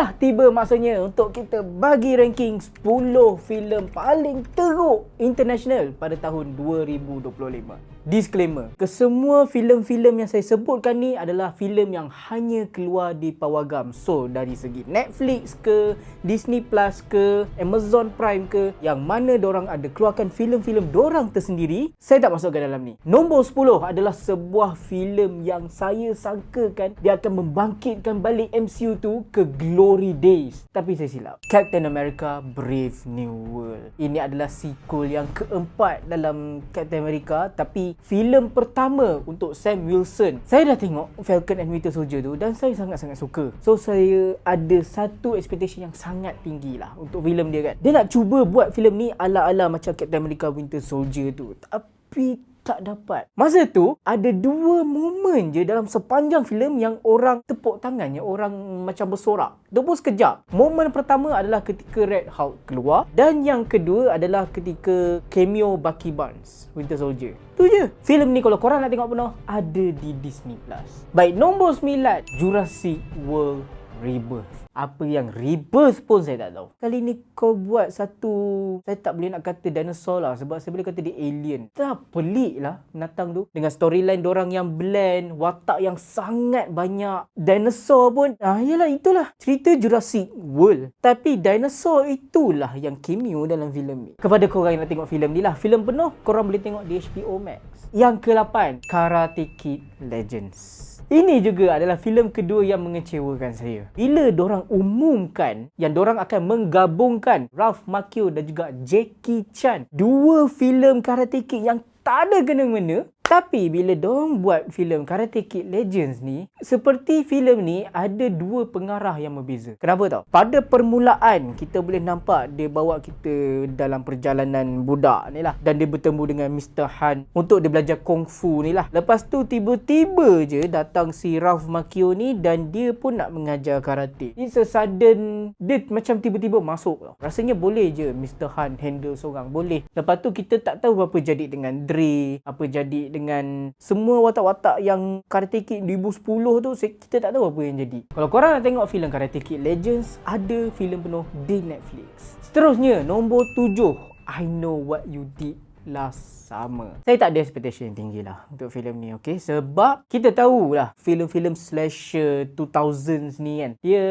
Dah tiba masanya untuk kita bagi ranking 10 filem paling teruk international pada tahun 2025. Disclaimer, kesemua filem-filem yang saya sebutkan ni adalah filem yang hanya keluar di Pawagam. So, dari segi Netflix ke, Disney Plus ke, Amazon Prime ke, yang mana orang ada keluarkan filem-filem dorang tersendiri, saya tak masuk ke dalam ni. Nombor 10 adalah sebuah filem yang saya sangkakan dia akan membangkitkan balik MCU tu ke glory days. Tapi saya silap. Captain America Brave New World. Ini adalah sequel yang keempat dalam Captain America tapi filem pertama untuk Sam Wilson. Saya dah tengok Falcon and Winter Soldier tu dan saya sangat-sangat suka. So saya ada satu expectation yang sangat tinggi lah untuk filem dia kan. Dia nak cuba buat filem ni ala-ala macam Captain America Winter Soldier tu. Tapi tak dapat. Masa tu ada dua momen je dalam sepanjang filem yang orang tepuk tangan, yang orang macam bersorak. Itu pun sekejap. Momen pertama adalah ketika Red Hulk keluar dan yang kedua adalah ketika cameo Bucky Barnes, Winter Soldier. Tu je. Filem ni kalau korang nak tengok penuh ada di Disney Plus. Baik, nombor 9 Jurassic World Rebirth. Apa yang rebirth pun saya tak tahu. Kali ni kau buat satu, saya tak boleh nak kata dinosaur lah sebab saya boleh kata dia alien. Tak pelik lah binatang tu. Dengan storyline orang yang blend, watak yang sangat banyak. Dinosaur pun, ah yalah itulah cerita Jurassic World. Tapi dinosaur itulah yang cameo dalam filem ni. Kepada korang yang nak tengok filem ni lah, filem penuh korang boleh tengok di HBO Max. Yang ke-8, Karate Kid Legends. Ini juga adalah filem kedua yang mengecewakan saya. Bila dorang umumkan yang dorang akan menggabungkan Ralph Macchio dan juga Jackie Chan. Dua filem Karate Kid yang tak ada kena-mena tapi bila diorang buat filem Karate Kid Legends ni, seperti filem ni ada dua pengarah yang berbeza. Kenapa tau? Pada permulaan kita boleh nampak dia bawa kita dalam perjalanan budak ni lah dan dia bertemu dengan Mr. Han untuk dia belajar kung fu ni lah. Lepas tu tiba-tiba je datang si Ralph Macchio ni dan dia pun nak mengajar karate. It's a sudden dia macam tiba-tiba masuk tau. Rasanya boleh je Mr. Han handle seorang. Boleh. Lepas tu kita tak tahu apa jadi dengan Dre, apa jadi dengan dengan semua watak-watak yang Karate Kid 2010 tu kita tak tahu apa yang jadi. Kalau korang nak tengok filem Karate Kid Legends, ada filem penuh di Netflix. Seterusnya, nombor 7, I Know What You Did Last Summer. Saya tak ada expectation yang tinggi lah untuk filem ni, okay? Sebab kita tahu lah filem-filem slasher 2000s ni kan, dia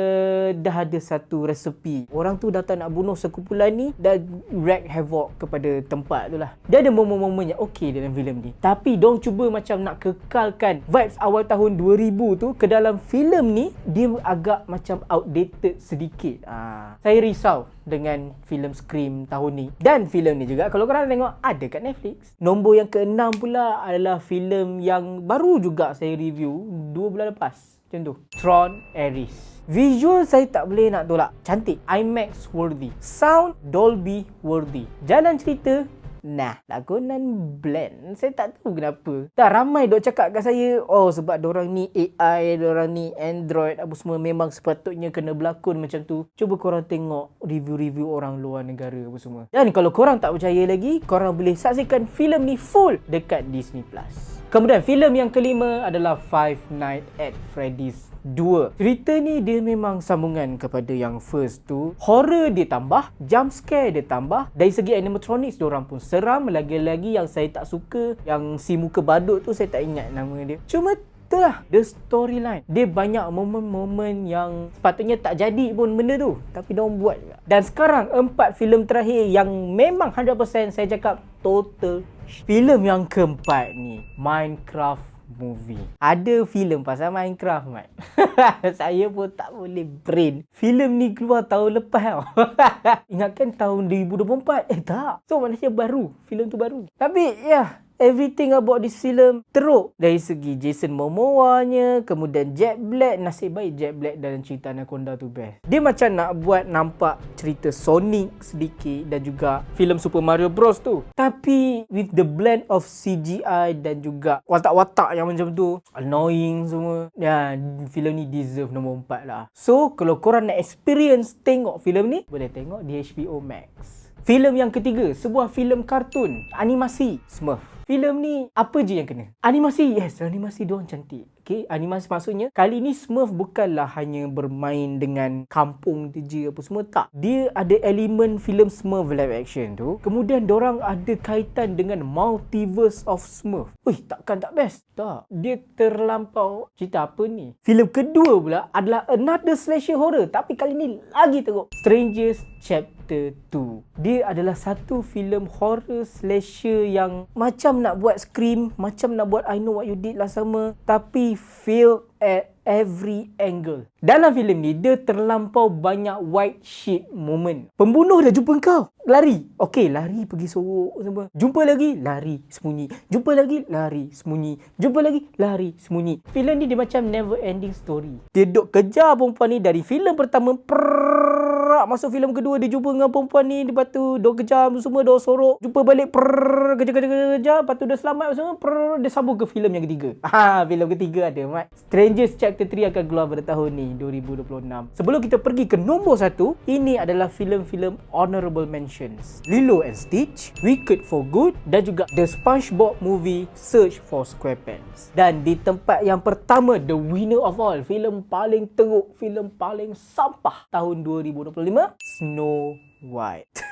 dah ada satu resepi. Orang tu datang nak bunuh sekumpulan ni dan wreak havoc kepada tempat tu lah. Dia ada momen-momen yang okay dalam filem ni. Tapi dong cuba macam nak kekalkan vibes awal tahun 2000 tu ke dalam filem ni, dia agak macam outdated sedikit. Ah, saya risau dengan filem Scream tahun ni. Dan filem ni juga kalau korang tengok ada kat Netflix. Nombor yang keenam pula adalah filem yang baru juga saya review 2 bulan lepas. Macam tu. Tron Ares. Visual saya tak boleh nak tolak. Cantik. IMAX worthy. Sound Dolby worthy. Jalan cerita Nah, lakonan blend. Saya tak tahu kenapa. Tak ramai dok cakap kat saya, oh sebab orang ni AI, orang ni Android, apa semua memang sepatutnya kena berlakon macam tu. Cuba korang tengok review-review orang luar negara apa semua. Dan kalau korang tak percaya lagi, korang boleh saksikan filem ni full dekat Disney Plus. Kemudian filem yang kelima adalah Five Nights at Freddy's Dua. Cerita ni dia memang sambungan kepada yang first tu. Horror dia tambah, jump scare dia tambah. Dari segi animatronics dia orang pun seram. Lagi-lagi yang saya tak suka, yang si muka badut tu saya tak ingat nama dia. Cuma itulah the storyline. Dia banyak momen-momen yang sepatutnya tak jadi pun benda tu. Tapi dia buat juga. Dan sekarang empat filem terakhir yang memang 100% saya cakap total Filem yang keempat ni Minecraft movie. Ada filem pasal Minecraft, Mat. saya pun tak boleh brain. Filem ni keluar tahun lepas tau. Ingatkan tahun 2024? Eh tak. So manusia baru. Filem tu baru. Tapi ya, yeah, everything about this film teruk. Dari segi Jason Momoa-nya kemudian Jack Black nasib baik Jack Black dalam cerita Anaconda tu best. Dia macam nak buat nampak cerita Sonic sedikit dan juga filem Super Mario Bros tu. Tapi with the blend of CGI dan juga watak-watak yang macam tu annoying semua. Ya filem ni deserve nombor 4 lah. So kalau korang nak experience tengok filem ni boleh tengok di HBO Max Filem yang ketiga, sebuah filem kartun animasi Smurf filem ni apa je yang kena? Animasi, yes, animasi dia cantik. Okay, animasi maksudnya kali ni Smurf bukanlah hanya bermain dengan kampung tu je apa semua. Tak. Dia ada elemen filem Smurf live action tu. Kemudian orang ada kaitan dengan multiverse of Smurf. Wih, takkan tak best? Tak. Dia terlampau cerita apa ni? Filem kedua pula adalah another slasher horror tapi kali ni lagi teruk. Strangers Chapter 2. Dia adalah satu filem horror slasher yang macam nak buat Scream, macam nak buat I Know What You Did lah sama tapi fail at every angle. Dalam filem ni dia terlampau banyak white sheet moment. Pembunuh dah jumpa kau, lari. Okey, lari pergi sorok semua. Jumpa lagi, lari, sembunyi. Jumpa lagi, lari, sembunyi. Jumpa lagi, lari, sembunyi. Filem ni dia macam never ending story. Dia duk kejar perempuan ni dari filem pertama prrrr, masuk filem kedua dia jumpa dengan perempuan ni lepas tu dia kejar semua dia sorok jumpa balik prrrr, kejar kejar kejar kejar lepas tu dia selamat semua prrrr, dia sambung ke filem yang ketiga. Ha filem ketiga ada mat. Strangers Chapter 3 akan keluar pada tahun ni 2026 sebelum kita pergi ke nombor satu ini adalah filem-filem honorable mentions. Lilo and Stitch Wicked for Good dan juga The SpongeBob Movie Search for SquarePants dan di tempat yang pertama the winner of all filem paling teruk filem paling sampah tahun 2025 Snow White.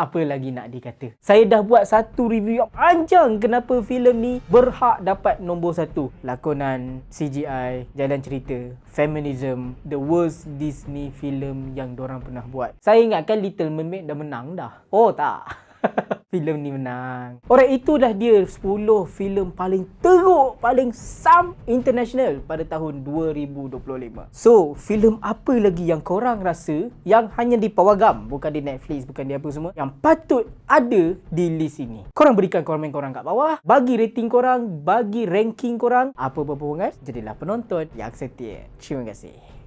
Apa lagi nak dikata? Saya dah buat satu review yang panjang kenapa filem ni berhak dapat nombor satu. Lakonan CGI jalan cerita feminism the worst Disney film yang dorang pernah buat. Saya ingatkan Little Mermaid dah menang dah. Oh tak filem ni menang. Alright, itu dah dia 10 filem paling teruk, paling sam international pada tahun 2025. So, filem apa lagi yang korang rasa yang hanya di Pawagam, bukan di Netflix, bukan di apa semua, yang patut ada di list ini? Korang berikan komen korang kat bawah, bagi rating korang, bagi ranking korang, apa-apa pun guys, jadilah penonton yang setia. Terima kasih.